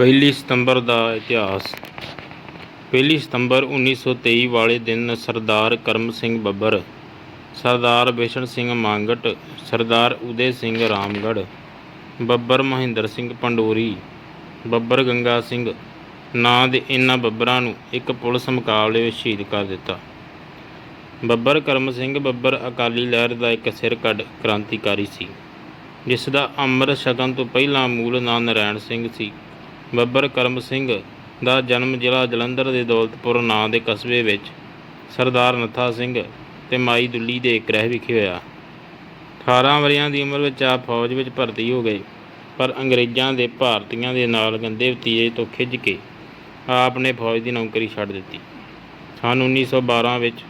ਪਹਿਲੀ ਸਤੰਬਰ ਦਾ ਇਤਿਹਾਸ। ਪਹਿਲੀ ਸਤੰਬਰ 1923 ਵਾਲੇ ਦਿਨ ਸਰਦਾਰ ਕਰਮ ਸਿੰਘ ਬੱਬਰ, ਸਰਦਾਰ ਬਿਸ਼ਨ ਸਿੰਘ ਮਾਂਗਟ, ਸਰਦਾਰ ਉਦੇ ਸਿੰਘ ਰਾਮਗੜ੍ਹ, ਬੱਬਰ ਮਹਿੰਦਰ ਸਿੰਘ ਪੰਡੋਰੀ, ਬੱਬਰ ਗੰਗਾ ਸਿੰਘ, ਨਾਂ ਦੇ ਇਹਨਾਂ ਬੱਬਰਾਂ ਨੂੰ ਇੱਕ ਪੁਲਿਸ ਮੁਕਾਬਲੇ ਵਿੱਚ ਸ਼ਹੀਦ ਕਰ ਦਿੱਤਾ। ਬੱਬਰ ਕਰਮ ਸਿੰਘ ਬੱਬਰ ਅਕਾਲੀ ਲਹਿਰ ਦਾ ਇੱਕ ਸਿਰ ਕੱਢ ਕ੍ਰਾਂਤੀਕਾਰੀ ਸੀ ਜਿਸ ਦਾ ਅੰਮ੍ਰਿਤ ਛਕਣ ਤੋਂ ਪਹਿਲਾਂ ਮੂਲ ਨਾਂ ਨਰੈਣ ਸਿੰਘ ਸੀ। ਬੱਬਰ ਕਰਮ ਸਿੰਘ ਦਾ ਜਨਮ ਜ਼ਿਲ੍ਹਾ ਜਲੰਧਰ ਦੇ ਦੌਲਤਪੁਰ ਨਾਂ ਦੇ ਕਸਬੇ ਵਿੱਚ ਸਰਦਾਰ ਨੱਥਾ ਸਿੰਘ ਤੇ ਮਾਈ ਦੁੱਲੀ ਦੇ ਗ੍ਰਹਿ ਵਿਖੇ ਹੋਇਆ। 18 ਵਰ੍ਹਿਆਂ ਦੀ ਉਮਰ ਵਿੱਚ ਆਪ ਫੌਜ ਵਿੱਚ ਭਰਤੀ ਹੋ ਗਏ, ਪਰ ਅੰਗਰੇਜ਼ਾਂ ਦੇ ਭਾਰਤੀਆਂ ਦੇ ਨਾਲ ਗੰਦੇ ਵਤੀਰੇ ਤੋਂ ਖਿੱਝ ਕੇ ਆਪ ਨੇ ਫੌਜ ਦੀ ਨੌਕਰੀ ਛੱਡ ਦਿੱਤੀ। ਸਨ 1912 ਵਿੱਚ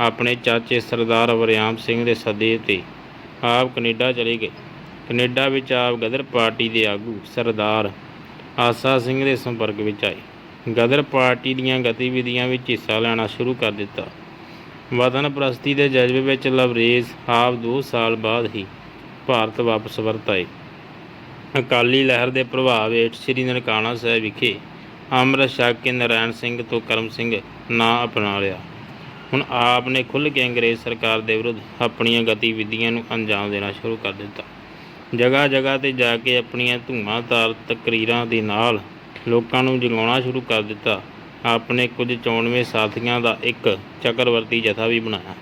ਆਪਣੇ ਚਾਚੇ ਸਰਦਾਰ ਵਰਿਆਮ ਸਿੰਘ ਦੇ ਸੱਦੇ ਤੇ ਆਪ ਕੈਨੇਡਾ ਚਲੇ ਗਏ। ਕੈਨੇਡਾ ਵਿੱਚ ਆਪ ਗਦਰ ਪਾਰਟੀ ਦੇ ਆਗੂ ਸਰਦਾਰ ਆਸਾ ਸਿੰਘ ਦੇ ਸੰਪਰਕ ਵਿੱਚ ਆਏ। ਗਦਰ ਪਾਰਟੀ ਦੀਆਂ ਗਤੀਵਿਧੀਆਂ ਵਿੱਚ ਹਿੱਸਾ ਲੈਣਾ ਸ਼ੁਰੂ ਕਰ ਦਿੱਤਾ। ਵਤਨ ਪ੍ਰਸਤੀ ਦੇ ਜਜ਼ਬੇ ਵਿੱਚ ਲਵਰੇਜ਼ ਆਪ 2 ਸਾਲ ਬਾਅਦ ਹੀ ਭਾਰਤ ਵਾਪਸ ਵਰਤ ਆਏ ਅਕਾਲੀ ਲਹਿਰ ਦੇ ਪ੍ਰਭਾਵ ਹੇਠ ਸ੍ਰੀ ਨਨਕਾਣਾ ਸਾਹਿਬ ਵਿਖੇ ਅੰਮ੍ਰਿਤ ਛਕ ਕੇ ਨਰਾਇਣ ਸਿੰਘ ਤੋਂ ਕਰਮ ਸਿੰਘ ਨਾਂ ਅਪਣਾ ਲਿਆ। ਹੁਣ ਆਪ ਨੇ ਖੁੱਲ੍ਹ ਕੇ ਅੰਗਰੇਜ਼ ਸਰਕਾਰ ਦੇ ਵਿਰੁੱਧ ਆਪਣੀਆਂ ਗਤੀਵਿਧੀਆਂ ਨੂੰ ਅੰਜਾਮ ਦੇਣਾ ਸ਼ੁਰੂ ਕਰ ਦਿੱਤਾ। ਜਗ੍ਹਾ ਜਗ੍ਹਾ ਤੇ ਜਾ ਕੇ ਆਪਣੀਆਂ ਧੂਮਾਂਤਾਰ ਤਕਰੀਰਾਂ ਦੇ ਨਾਲ ਲੋਕਾਂ ਨੂੰ ਜਗਾਉਣਾ ਸ਼ੁਰੂ ਕਰ ਦਿੱਤਾ। ਆਪਣੇ ਕੁਝ ਚੋਣਵੇਂ ਸਾਥੀਆਂ ਦਾ ਇੱਕ ਚੱਕਰਵਰਤੀ ਜਥਾ ਵੀ ਬਣਾਇਆ।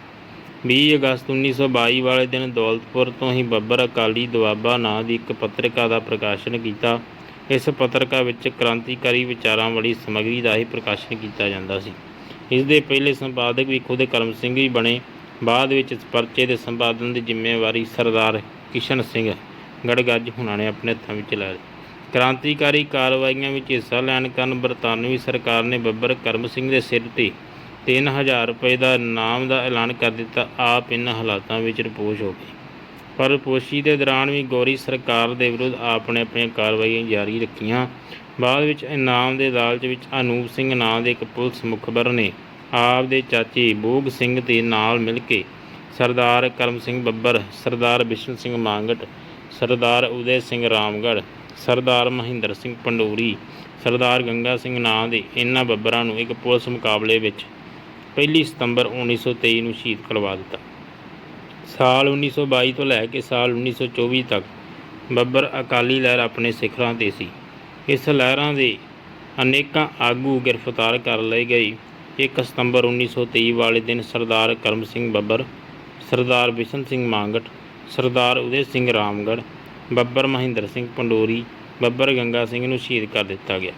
20 ਅਗਸਤ 1922 ਵਾਲੇ ਦਿਨ ਦੌਲਤਪੁਰ ਤੋਂ ਹੀ ਬੱਬਰ ਅਕਾਲੀ ਦੁਆਬਾ ਨਾਂ ਦੀ ਇੱਕ ਪੱਤਰਿਕਾ ਦਾ ਪ੍ਰਕਾਸ਼ਨ ਕੀਤਾ। ਇਸ ਪੱਤਰਿਕਾ ਵਿੱਚ ਕ੍ਰਾਂਤੀਕਾਰੀ ਵਿਚਾਰਾਂ ਵਾਲੀ ਸਮੱਗਰੀ ਦਾ ਹੀ ਪ੍ਰਕਾਸ਼ਨ ਕੀਤਾ ਜਾਂਦਾ ਸੀ। ਇਸ ਦੇ ਪਹਿਲੇ ਸੰਪਾਦਕ ਵੀ ਖੁਦ ਕਰਮ ਸਿੰਘ ਹੀ ਬਣੇ। ਬਾਅਦ ਵਿੱਚ ਇਸ ਪਰਚੇ ਦੇ ਸੰਪਾਦਨ ਦੀ ਜ਼ਿੰਮੇਵਾਰੀ ਸਰਦਾਰ ਕਿਸ਼ਨ ਸਿੰਘ ਗੜਗੱਜ ਹੁਣਾਂ ਨੇ ਆਪਣੇ ਹੱਥਾਂ ਵਿੱਚ ਲੈ ਲਈ। ਕ੍ਰਾਂਤੀਕਾਰੀ ਕਾਰਵਾਈਆਂ ਵਿੱਚ ਹਿੱਸਾ ਲੈਣ ਕਾਰਨ ਬਰਤਾਨਵੀ ਸਰਕਾਰ ਨੇ ਬੱਬਰ ਕਰਮ ਸਿੰਘ ਦੇ ਸਿਰ ਤੇ 3000 ਰੁਪਏ ਦਾ ਇਨਾਮ ਦਾ ਐਲਾਨ ਕਰ ਦਿੱਤਾ। ਆਪ ਇਨ੍ਹਾਂ ਹਾਲਾਤਾਂ ਵਿੱਚ ਰਪੋਸ਼ ਹੋ ਗਏ ਪਰ ਪੋਸ਼ੀ ਦੇ ਦੌਰਾਨ ਵੀ ਗੌਰੀ ਸਰਕਾਰ ਦੇ ਵਿਰੁੱਧ ਆਪ ਨੇ ਆਪਣੀਆਂ ਕਾਰਵਾਈਆਂ ਜਾਰੀ ਰੱਖੀਆਂ। ਬਾਅਦ ਵਿੱਚ ਇਨਾਮ ਦੇ ਲਾਲਚ ਵਿੱਚ ਅਨੂਪ ਸਿੰਘ ਨਾਂ ਦੇ ਇੱਕ ਪੁਲਿਸ ਮੁਖਬਰ ਨੇ ਆਪ ਦੇ ਚਾਚੇ ਬੋਗ ਸਿੰਘ ਦੇ ਨਾਲ ਮਿਲ ਕੇ ਸਰਦਾਰ ਕਰਮ ਸਿੰਘ ਬੱਬਰ, ਸਰਦਾਰ ਬਿਸ਼ਨ ਸਿੰਘ ਮਾਂਗਟ ਸਰਦਾਰ ਉਦੇ ਸਿੰਘ ਰਾਮਗੜ੍ਹ, ਸਰਦਾਰ ਮਹਿੰਦਰ ਸਿੰਘ ਪੰਡੋਰੀ, ਸਰਦਾਰ ਗੰਗਾ ਸਿੰਘ ਨਾਂ ਦੇ ਇਹਨਾਂ ਬੱਬਰਾਂ ਨੂੰ ਇੱਕ ਪੁਲਿਸ ਮੁਕਾਬਲੇ ਵਿੱਚ ਪਹਿਲੀ ਸਤੰਬਰ 1923 ਨੂੰ ਸ਼ਹੀਦ ਕਰਵਾ ਦਿੱਤਾ। ਸਾਲ 1922 ਤੋਂ ਲੈ ਕੇ ਸਾਲ 1924 ਤੱਕ ਬੱਬਰ ਅਕਾਲੀ ਲਹਿਰ ਆਪਣੇ ਸਿਖਰਾਂ ਤੇ ਸੀ। ਇਸ ਲਹਿਰਾਂ ਦੇ ਅਨੇਕਾਂ ਆਗੂ ਗ੍ਰਿਫਤਾਰ ਕਰ ਲਏ ਗਏ। 1 ਸਤੰਬਰ 1923 ਵਾਲੇ ਦਿਨ ਸਰਦਾਰ ਕਰਮ ਸਿੰਘ ਬੱਬਰ, ਸਰਦਾਰ ਬਿਸ਼ਨ ਸਿੰਘ ਮਾਂਗਟ ਸਰਦਾਰ ਉਦੇ ਸਿੰਘ ਰਾਮਗੜ੍ਹ, ਬੱਬਰ ਮਹਿੰਦਰ ਸਿੰਘ ਪੰਡੋਰੀ, ਬੱਬਰ ਗੰਗਾ ਸਿੰਘ ਨੂੰ ਸ਼ਹੀਦ ਕਰ ਦਿੱਤਾ ਗਿਆ।